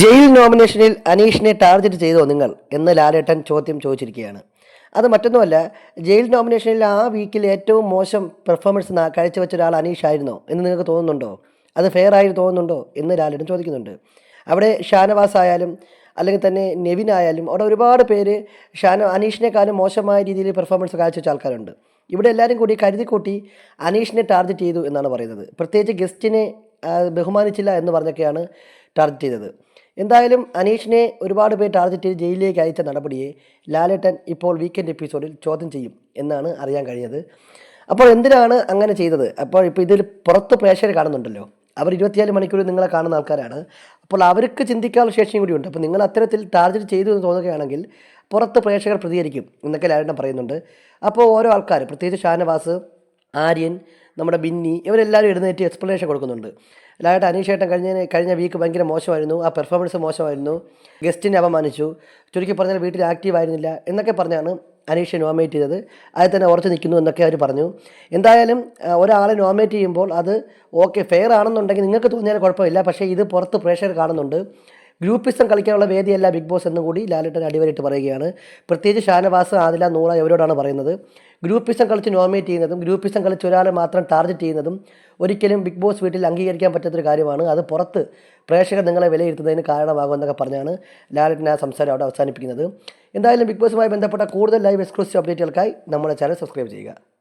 Jail നോമിനേഷനിൽ അനീഷിനെ target ചെയ്തോ നിങ്ങൾ? എന്ന് ലാലേട്ടൻ ചോദ്യം ചോദിച്ചിരിക്കുകയാണ്. അത് മറ്റൊന്നുമല്ല ജയിൽ നോമിനേഷനിൽ ആ വീക്കിൽ ഏറ്റവും മോശം പെർഫോമൻസ് കാഴ്ചവെച്ച ഒരാൾ അനീഷ് ആയിരുന്നോ എന്ന് നിങ്ങൾക്ക് തോന്നുന്നുണ്ടോ? അത് ഫെയർ ആയി തോന്നുന്നുണ്ടോ എന്ന് ലാലേട്ടൻ ചോദിക്കുന്നുണ്ട്. അവിടെ ഷാനവാസ് ആയാലും അല്ലെങ്കിൽ തന്നെ നെവിൻ ആയാലും അവിടെ ഒരുപാട് പേര് ഷാന അനീഷിനെക്കാളും മോശമായ രീതിയിൽ പെർഫോമൻസ് കാഴ്ചവെച്ച ആൾക്കാരുണ്ട്. ഇവിടെ എല്ലാവരും കൂടി കരുതിക്കൂട്ടി അനീഷിനെ ടാർഗറ്റ് ചെയ്തു എന്നാണ് പറയുന്നത്. പ്രത്യേകിച്ച് ഗസ്റ്റിനെ ബഹുമാനിച്ചില്ല എന്ന് പറഞ്ഞൊക്കെയാണ് ടാർഗറ്റ് ചെയ്തത്. എന്തായാലും അനീഷിനെ ഒരുപാട് പേര് ടാർഗറ്റ് ചെയ്ത് ജയിലിലേക്ക് അയച്ച നടപടിയെ ലാലേട്ടൻ ഇപ്പോൾ വീക്കെൻഡ് എപ്പിസോഡിൽ ചോദ്യം ചെയ്യും എന്നാണ് അറിയാൻ കഴിഞ്ഞത്. അപ്പോൾ എന്തിനാണ് അങ്ങനെ ചെയ്തത്? അപ്പോൾ ഇപ്പോൾ ഇതിൽ പുറത്ത് പ്രേക്ഷകർ കാണുന്നുണ്ടല്ലോ. അവർ ഇരുപത്തിനാല് മണിക്കൂർ നിങ്ങളെ കാണുന്ന ആൾക്കാരാണ്. അപ്പോൾ അവർക്ക് ചിന്തിക്കാനുള്ള ശേഷിയും കൂടിയുണ്ട് അപ്പോൾ നിങ്ങൾ അത്തരത്തിൽ ടാർഗറ്റ് ചെയ്തു എന്ന് തോന്നുകയാണെങ്കിൽ പുറത്ത് പ്രേക്ഷകർ പ്രതികരിക്കും എന്നൊക്കെ ലാലേട്ടൻ പറയുന്നുണ്ട്. അപ്പോൾ ഓരോ ആൾക്കാർ പ്രത്യേകിച്ച് ഷാനവാസ് ആര്യൻ നമ്മുടെ ബിന്നി ഇവരെല്ലാവരും എഴുന്നേറ്റ് എക്സ്പ്ലനേഷൻ കൊടുക്കുന്നുണ്ട്. ലായിട്ട് അനീഷേട്ടൻ കഴിഞ്ഞ കഴിഞ്ഞ വീക്ക് ഭയങ്കര മോശമായിരുന്നു. ആ പെർഫോമൻസ് മോശമായിരുന്നു. ഗസ്റ്റിനെ അപമാനിച്ചു. ചുരുക്കി പറഞ്ഞാൽ വീട്ടിൽ ആക്റ്റീവ് ആയിരുന്നില്ല എന്നൊക്കെ പറഞ്ഞാണ് അനീഷെ നോമിനേറ്റ് ചെയ്തത്. അതിൽ തന്നെ ഉറച്ചു നിൽക്കുന്നു എന്നൊക്കെ അവർ പറഞ്ഞു. എന്തായാലും ഒരാളെ നോമിനേറ്റ് ചെയ്യുമ്പോൾ അത് ഓക്കെ ഫെയർ ആണെന്നുണ്ടെങ്കിൽ നിങ്ങൾക്ക് തോന്നിയാൽ കുഴപ്പമില്ല. പക്ഷേ ഇത് പുറത്ത് പ്രേക്ഷകർ കാണുന്നുണ്ട്. ഗ്രൂപ്പിസം കളിക്കാനുള്ള വേദിയല്ല ബിഗ് ബോസ് എന്നും കൂടി ലാലേട്ടൻ അടിവരിയിട്ട് പറയുകയാണ്. പ്രത്യേകിച്ച് ഷാനവാസ് ആദില നൂറ ഇവരോടാണ് പറയുന്നത്? ഗ്രൂപ്പിസം കളിച്ച് നോമിനേറ്റ് ചെയ്യുന്നതും ഗ്രൂപ്പിസം കളിച്ച് ഒരാളെ മാത്രം ടാർഗറ്റ് ചെയ്യുന്നതും ഒരിക്കലും ബിഗ് ബോസ് വീട്ടിൽ അംഗീകരിക്കാൻ പറ്റാത്തൊരു കാര്യമാണ്. അത് പുറത്ത് പ്രേക്ഷകർ നിങ്ങളെ വിലയിരുത്തുന്നതിന് കാരണമാകുമെന്നൊക്കെ പറഞ്ഞാണ് ലാലേട്ടൻ ആ സംസാരം അവിടെ അവസാനിപ്പിക്കുന്നത്. എന്തായാലും ബിഗ് ബോസുമായി ബന്ധപ്പെട്ട കൂടുതൽ ലൈവ് എക്സ്ക്ലൂസീവ് അപ്ഡേറ്റുകൾക്കായി നമ്മുടെ ചാനൽ സബ്സ്ക്രൈബ് ചെയ്യുക.